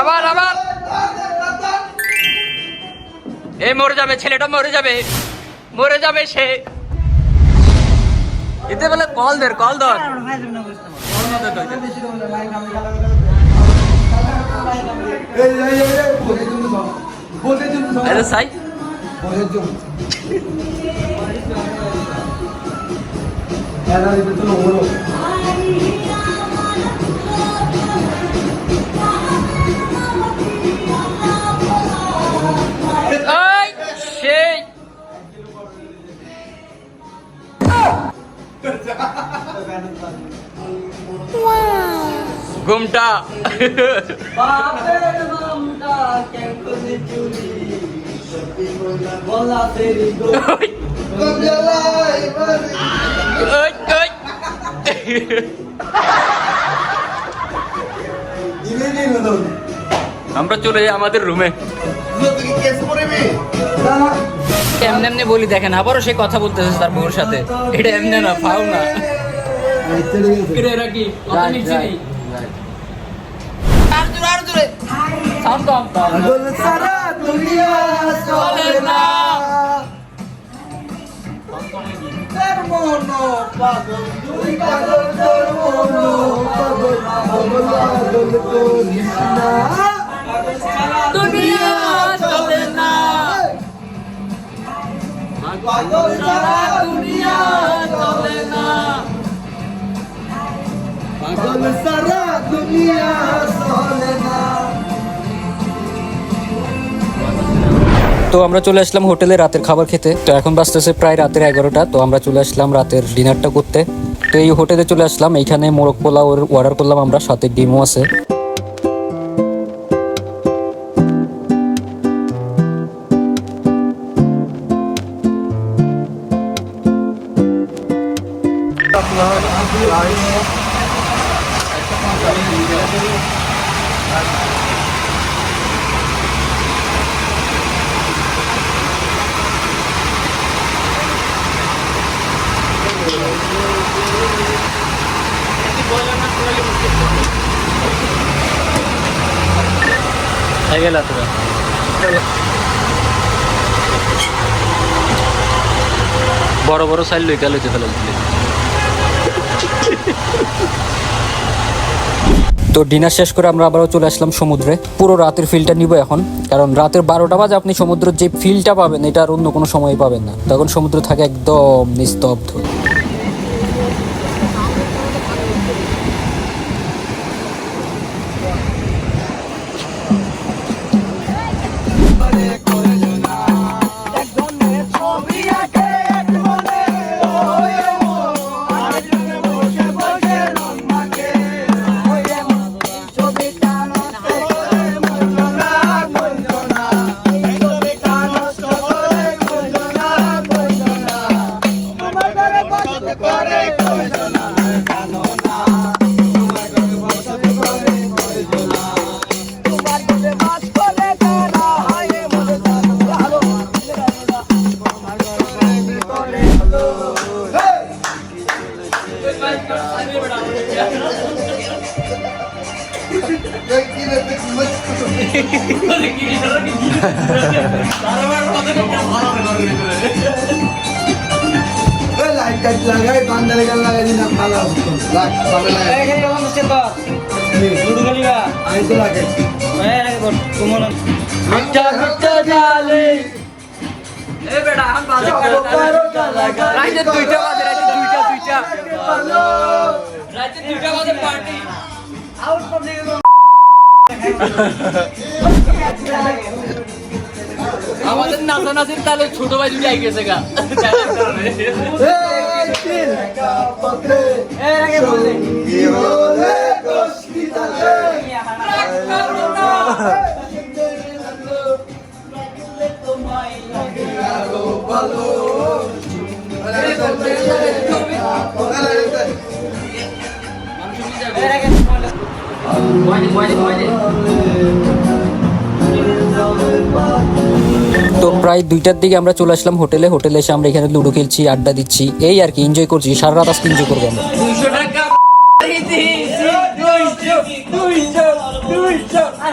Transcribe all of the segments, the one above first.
আবার আবার। এ মরে যাবে, ছেলেটা মরে যাবে। মরে যাবে সে। এতে বলে কল দের কল ধর। আরে সাই। ঘুমটা। আমরা চলে যাই আমাদের রুমে এমনি এমনি বলি দেখেন আবারও সে কথা বলতেছে তার বউর সাথে। এটা এমনি না ফাও না। কিরে সারা দুনিয়া চলে না। সারা দুনিয়া চলে না। তো আমরা চলে আসলাম হোটেলে রাতের খাবার খেতে। তো এখন বাজতেছে প্রায় রাতের এগারোটা। তো আমরা চলে আসলাম রাতের ডিনারটা করতে। তো এই হোটেলে চলে আসলাম। এইখানে মোরগ পোলাও অর্ডার করলাম আমরা, সাথে ডিমও আছে। হয়ে গেল তোরা। বড় বড় সাইল লইতে লইতে ফেলে তো ডিনার শেষ করে আমরা আবারও চলে আসলাম সমুদ্রে। পুরো রাতের ফিলটা নিব এখন, কারণ রাতের বারোটা বাজে আপনি সমুদ্রের যে ফিলটা পাবেন এটা আর অন্য কোনো সময় পাবেন না। তখন সমুদ্র থাকে একদম নিস্তব্ধ। মিঠা মিঠা জালে এ বেটা এখন বাজে রাইতে দুইটা বাজে রাইতে দুইটা দুইটা রাইতে দুইটা বাজে পার্টি আমাদের নাচানাচির তাহলে ছোট ভাই দুটি আই গেছে গা কি বলে তো প্রায় দুইটার দিকে আমরা চলে আসলাম হোটেলে। হোটেলে এসে আমরা এখানে লুডো খেলছি, আড্ডা দিচ্ছি। এই আর কি এনজয় করছি। সারা রাত আজকে এনজয় করব আমরা। আর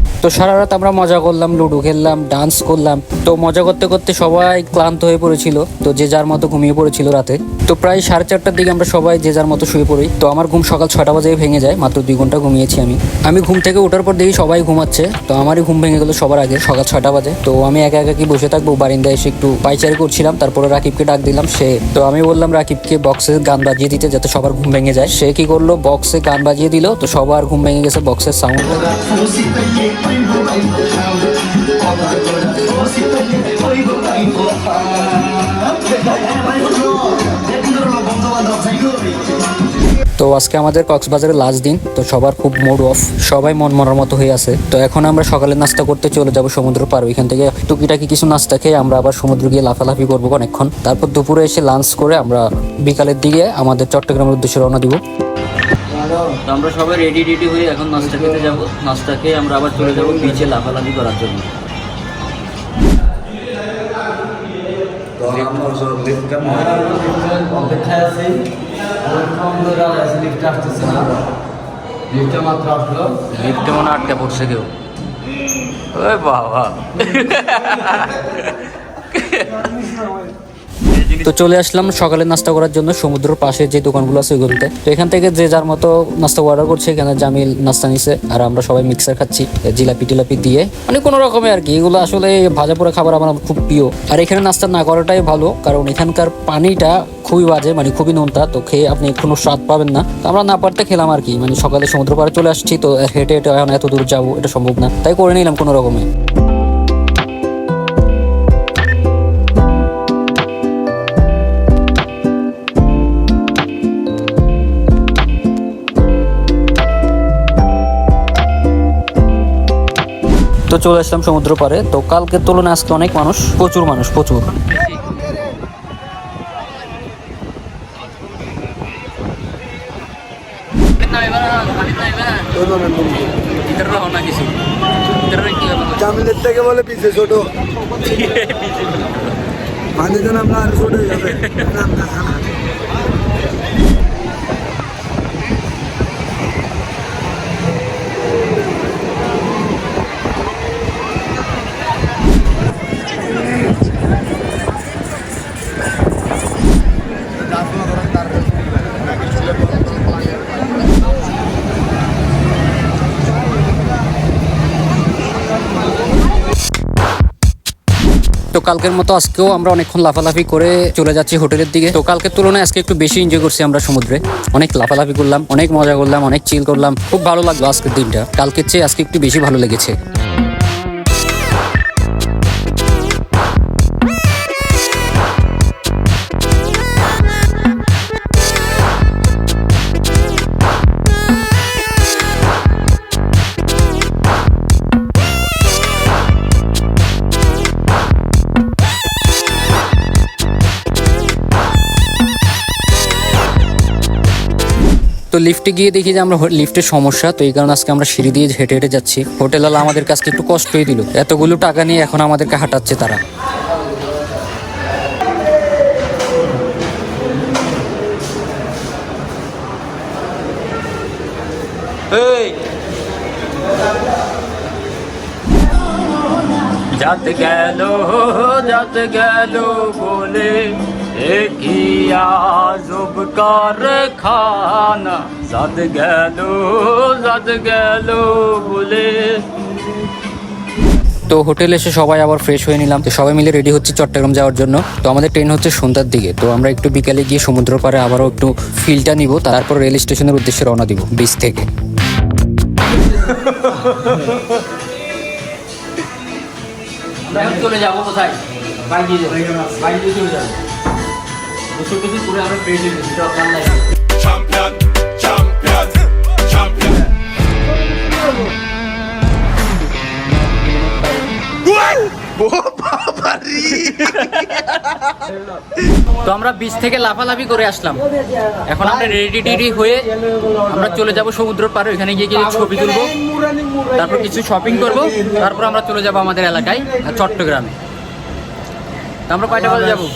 তো সারা রাত আমরা মজা করলাম, লুডো খেললাম ডান্স করলাম। তো মজা করতে করতে সবাই ক্লান্ত হয়ে পড়েছিল। তো যে যার মতো ঘুমিয়ে পড়েছিল রাতে। তো প্রায় সাড়ে চারটার দিকে আমরা সবাই যে যার মতো শুয়ে পড়ি। তো আমার ঘুম সকাল ছটা বাজে ভেঙে যায়, মাত্র দুই ঘণ্টা ঘুমিয়েছি আমি। আমি ঘুম থেকে ওঠার পর দেখি সবাই ঘুমাচ্ছে। তো আমারই ঘুম ভেঙে গেলো সবার আগে, সকাল ছটা বাজে। তো আমি একা একা কি বসে থাকব? বারিন্দায় এসে একটু পাইচারি করছিলাম, তারপরে রাকিবকে ডাক দিলাম, সে। তো আমি বললাম, রাকিবকে বক্সে গান বাজিয়ে দিতে যাতে সবার ঘুম ভেঙে যায়। সে কি করল? বক্সে গান বাজিয়ে দিল, তো সবার ঘুম ভেঙে গেছে বক্সের সাউন্ড তো আজকে আমাদের কক্সবাজারের লাস্ট দিন, তো সবার খুব মুড অফ সবাই মন মরার মতো হয়ে আছে। তো এখন আমরা সকালে নাস্তা করতে চলে যাব সমুদ্র পার, ওইখান থেকে টুকিটাকি কিছু নাস্তা খেয়ে আমরা আবার সমুদ্র গিয়ে লাফালাফি করব অনেকক্ষণ। তারপর দুপুরে এসে লাঞ্চ করে আমরা বিকালের দিকে আমাদের চট্টগ্রামের উদ্দেশ্যে রওনা দিব। তো আমরা সবাই রেডি রেডি হয়ে এখন নাস্তা খেতে যাব। নাস্তা খেয়ে আমরা আবার চলে যাব বিচে লাফালাফি করার জন্য। অপেক্ষায় আছি। অনেকক্ষণ ধরে আছে লিফট আসতেছে না। লিফটে মাত্র আসলো। লিফটে মনে হয় পড়ছে কেউ। ওই বাবা। তো চলে আসলাম সকালে নাস্তা করার জন্য, সমুদ্রের পাশে যে দোকানগুলো আছে ওইগুলোতে। তো এখান থেকে যে যার মতো নাস্তা অর্ডার করছে, এখানে জামিল নাস্তা নিছে, আর আমরা সবাই মিক্সার খাচ্ছি, জিলাপি টিলাপি দিয়ে। মানে কোনো রকমে আর কি, এগুলো আসলে ভাজা পোড়া খাবার আমার খুব প্রিয়। আর এখানে নাস্তা না করাটাই ভালো, কারণ এখানকার পানিটা খুবই বাজে মানে খুবই নোনতা, তো খেয়ে আপনি কোনো স্বাদ পাবেন না। আমরা না পারতে খেলাম আর কি মানে সকালে সমুদ্র পাড়ে চলে আসছি, তো হেঁটে হেঁটে এখন এত দূর যাব, এটা সম্ভব না। তাই করে নিলাম কোনো রকমে। তো চলে আসলাম সমুদ্র পারে। তো কালকের তুলনায় আজকে অনেক মানুষ প্রচুর মানুষ প্রচুর। জামিলের থেকে বলে পিছে ছোট। পানি তো আমরা আর ছোট হয়ে যাবে। তো কালকের মতো আজকেও আমরা অনেকক্ষণ লাফালাফি করে চলে যাচ্ছি হোটেলের দিকে। তো কালকের তুলনায় আজকে একটু বেশি এনজয় করছি আমরা সমুদ্রে। অনেক লাফালাফি করলাম, অনেক মজা করলাম, অনেক চিল করলাম। খুব ভালো লাগল আজকের দিনটা। কালকের চেয়ে আজকে একটু বেশি ভালো লেগেছে। তো লিফটে গিয়ে দেখি যে আমরা লিফটের সমস্যা, তো এই কারণে আজকে আমরা সিঁড়ি দিয়ে হেঁটে হেঁটে যাচ্ছি। হোটেলওয়ালা আমাদের কাছে একটু কষ্টই দিল। এতগুলো টাকা নিয়ে এখন আমাদেরকে হাঁটাচ্ছে তারা। যাতে গেল যাতে গেল বলে কি আজব কারখানা যাত গেল যাত গেল বলে তো হোটেলে এসে সবাই আবার ফ্রেশ হয়ে নিলাম। তো সবাই মিলে রেডি হচ্ছে চট্টগ্রাম যাওয়ার জন্য। তো আমাদের ট্রেন হচ্ছে সন্ধ্যার দিকে। তো আমরা একটু বিকালে গিয়ে সমুদ্র পাড়ে আবারও একটু ফিলটা নিব। তারপর রেল স্টেশনের উদ্দেশ্যে রওনা দিব বিচ থেকে। চলে যাব কোথায়? বাইক দিয়ে বাইক দিয়ে চলে যাব। আমরা champion. What? Oh, Papa! তো আমরা বিচ থেকে লাফালাফি করে আসলাম এখন আমরা রেডি টেডি হয়ে আমরা চলে যাব সমুদ্র পাড়ে ওখানে গিয়ে কিছু ছবি তুলবো তারপর কিছু শপিং করব তারপর আমরা চলে যাব আমাদের এলাকায় চট্টগ্রামে আমরা কয়টা বাজে যাব?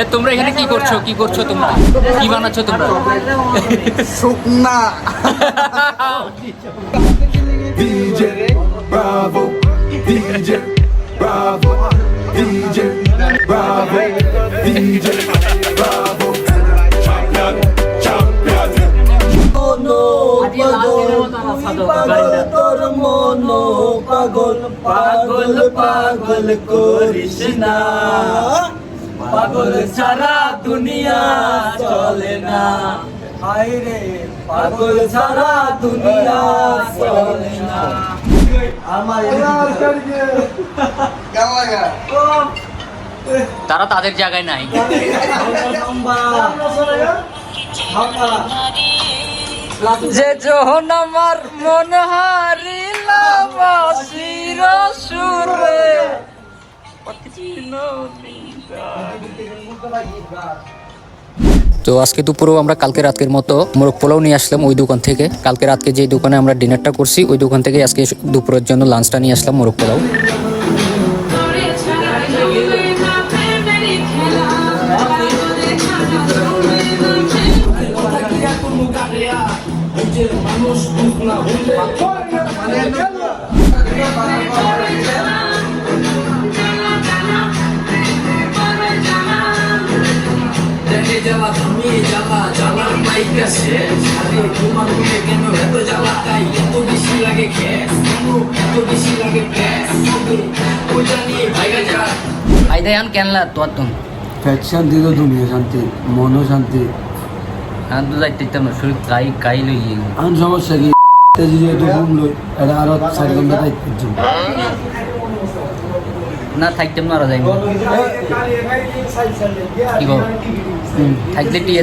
এ তোমরা এখানে কি করছ? কি করছ তোমরা? কি বানাচ্ছ তোমরা? DJ Bravo, DJ Bravo, DJ Bravo, DJ পাগল পাগল করিস না। পাগল সারা দুনিয়া চলে না। হায় রে পাগল সারা দুনিয়া চলে না তারা তাদের জায়গায় নাই। যে যখন আমার মন হারিলাম সুরে তো আজকে দুপুরেও আমরা কালকে রাতের মতো মোরগ পোলাও নিয়ে আসলাম ওই দোকান থেকে। কালকে রাতকে যে দোকানে আমরা ডিনারটা করছি, ওই দোকান থেকে আজকে দুপুরের জন্য লাঞ্চটা নিয়ে আসলাম মোরগ পোলাও। জ্বালার পাইকা শেষ আরে তোমার কেন এত জ্বালা? তাই এত বেশি লাগে গ্যাস কেন এত বেশি লাগে গ্যাস ওই জানি ভাইগা যা আইদাই আন কেনলা তো? পেট শান্তি তো দুনিয়া শান্তি মনও শান্তি। আন তো যাইতে না শরীর কাই কাই লই আন সমস্যা কি? তেজি যেহেতু ঘুম লই এটা আরও চার ঘণ্টা দায়িত্ব জন্য না থাকতে মারা যাইব। কি থাকলে টিয়া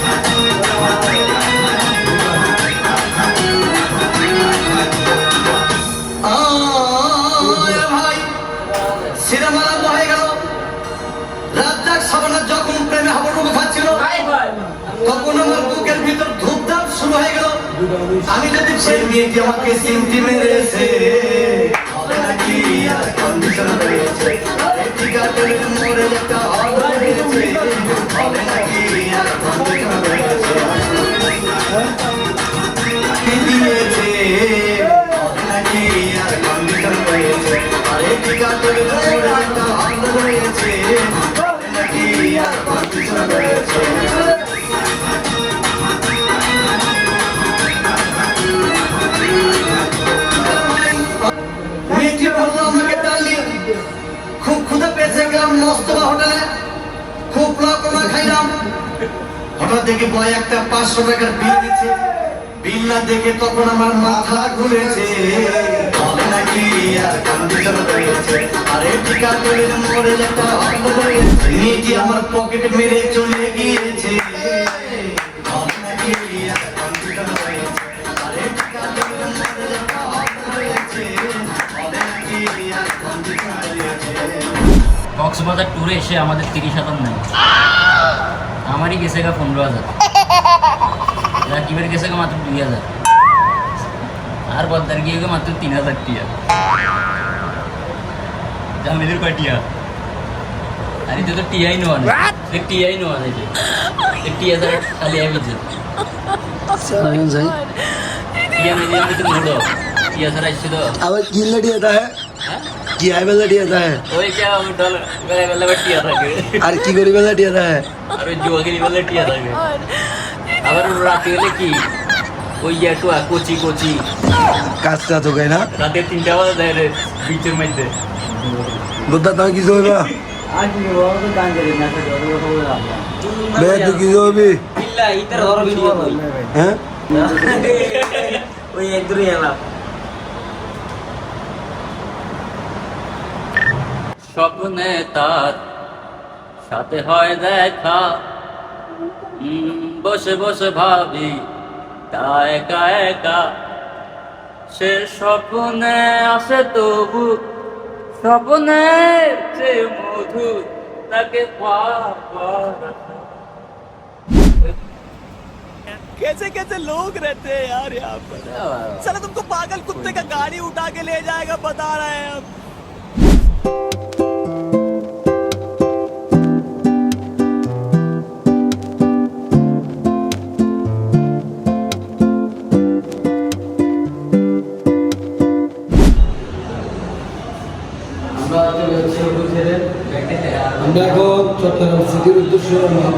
তখন আমার বুকের ভিতর ধূপধাপ শুরু হয়ে গেল। আমি যদি সেই মেয়েটি আমাকে সিমটি মেরেছে মরে একটা আর কন্ডিশন দিয়েছে হবে নাকি আর কন্ডিশন রয়েছে? আরে টিকা করে মরে একটা হবে রয়েছে হবে নাকি আর হঠাৎ দেখে বয় একটা পাঁচশো টাকার বিল দিচ্ছে বিল না দেখে তখন আমার মাথা ঘুরেছে। আমার পকেট মেরে চলে গিয়েছে। কক্সবাজার ট্যুরে এসে আমাদের তিরিশ হাজার নাই আমারই গেছে গা পনেরো হাজার। রাকিবের গেছে গা মাত্র দুই হাজার। আর বদ্দার গিয়ে গো মাত্র তিন হাজার টিয়া। জামিলের কয় টিয়া? আর তো টিআই নোয়া টিআই নোয়া নাকি? টিআই ছাড়া খালি আমি যে। যাই টিআই আমি তো টিআই ছাড়া আসছে আবার কি লড়ি এটা হ্যাঁ কি আইবে লড়ি এটা হ্যাঁ ওই যা ডল বেলা বেলা টিয়া থাকে আর কি করি লড়ি এটা হ্যাঁ আর ওই জুয়াগিরি বেলা টিয়া থাকে আবার রাতে হলে কি ওই একটু কচি কচি কাজটা তো গাই না রাতে তিনটা বাজে দেয় রে বিচের মধ্যে বুদ্ধা তুমি কি করবা বে তুই কি করবি ইল্লা ইতার ঘর ভিডিও কই হ্যাঁ ওই এক দূরে এলাম স্বপ্নে তার সাথে হয় দেখা উম, বসে বসে ভাবি তা একা একা সে স্বপ্নে আসে তবু স্বপ্নে সে মধু তাকে পাওয়া कैसे कैसे लोग रहते हैं यार यहाँ पर चलो तुमको पागल कुत्ते का गाड़ी उठा के ले जाएगा बता रहे हैं हम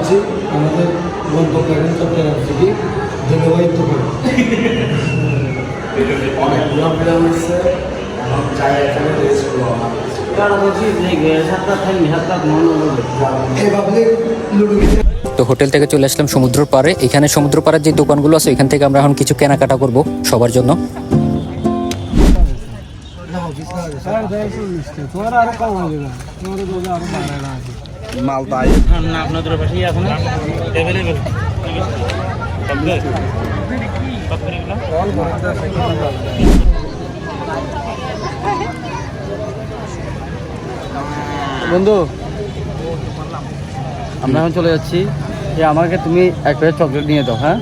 হচ্ছি আমাদের গন্তব্য এখন চট্টগ্রাম সিটি জলবায়ু তো অনেক ঘোরাফেরা হয়েছে এখন চাই এখানে রেস্ট করব এই ভাবলে লুডু তো হোটেল থেকে চলে আসলাম সমুদ্রের পাড়ে। এখানে সমুদ্র পাড়ার যে দোকানগুলো আছে এখান থেকে আমরা এখন কিছু কেনাকাটা করব সবার জন্য। বন্ধু আমরা এখন চলে যাচ্ছি। যে আমাকে তুমি এক প্লেট চকলেট নিয়ে দাও হ্যাঁ?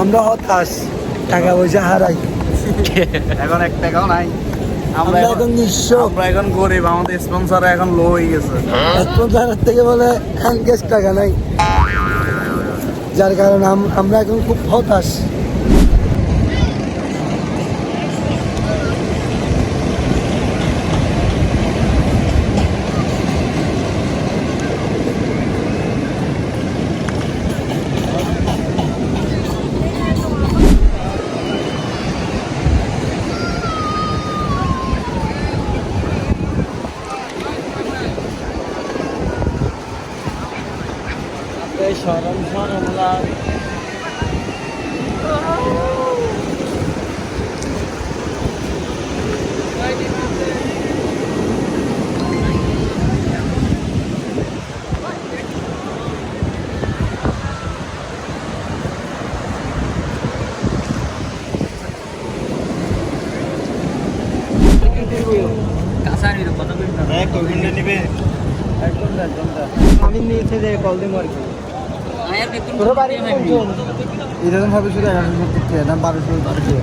আমরা হতাশ। টাকা পয়সা হারাই। এখন এক টাকাও নাই। আমরা এখন নিঃস্ব। আমরা এখন গরিব আমাদের স্পন্সর এখন লো হয়ে গেছে। স্পন্সরের থেকে বলে ক্যাশ টাকা নাই। যার কারণে আমরা এখন খুব হতাশ। সরম সরম লাগ এরকম ভাবে শুধু এগারোশো সত্তর টাকা না বারোশো বারোশো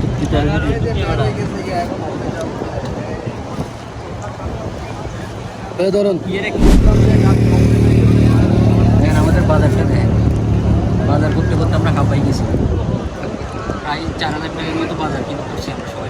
ধরুন আমাদের বাজারটা দেয় বাজার করতে করতে আমরা হাঁপাই গেছি প্রায় চার হাজার টাকার মতো বাজার কিন্তু করছি আমরা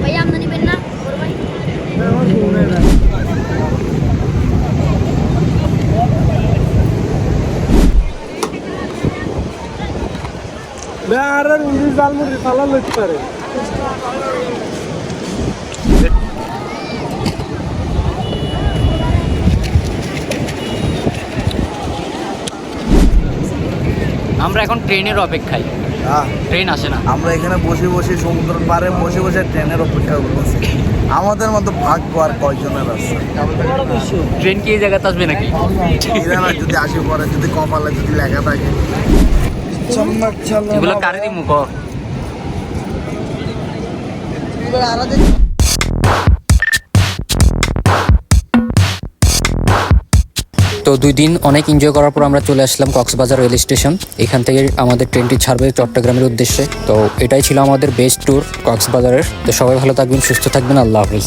ভাই আমদানি পেন না বড় ভাই আমরা এখন ট্রেনের অপেক্ষায়। ট্রেন আসে না। আমরা এখানে বসে বসে সমুদ্র পাড়ে বসে বসে ট্রেনের অপেক্ষা করতেছি। আমাদের মতো ভাগ্য আর কয়জনের আছে? ট্রেন কি এই জায়গাতে আসবে নাকি? যদি আসে পরে যদি কপালে যদি লেখা থাকে। এগুলো কারে দিমু তো দুই দিন অনেক এনজয় করার পর আমরা চলে আসলাম কক্সবাজার রেল স্টেশন এখান থেকে আমাদের ট্রেনটি ছাড়বে চট্টগ্রামের উদ্দেশ্যে। তো এটাই ছিল আমাদের বেস্ট ট্যুর কক্সবাজারের। তো সবাই ভালো থাকবেন, সুস্থ থাকবেন। আল্লাহ হাফিজ।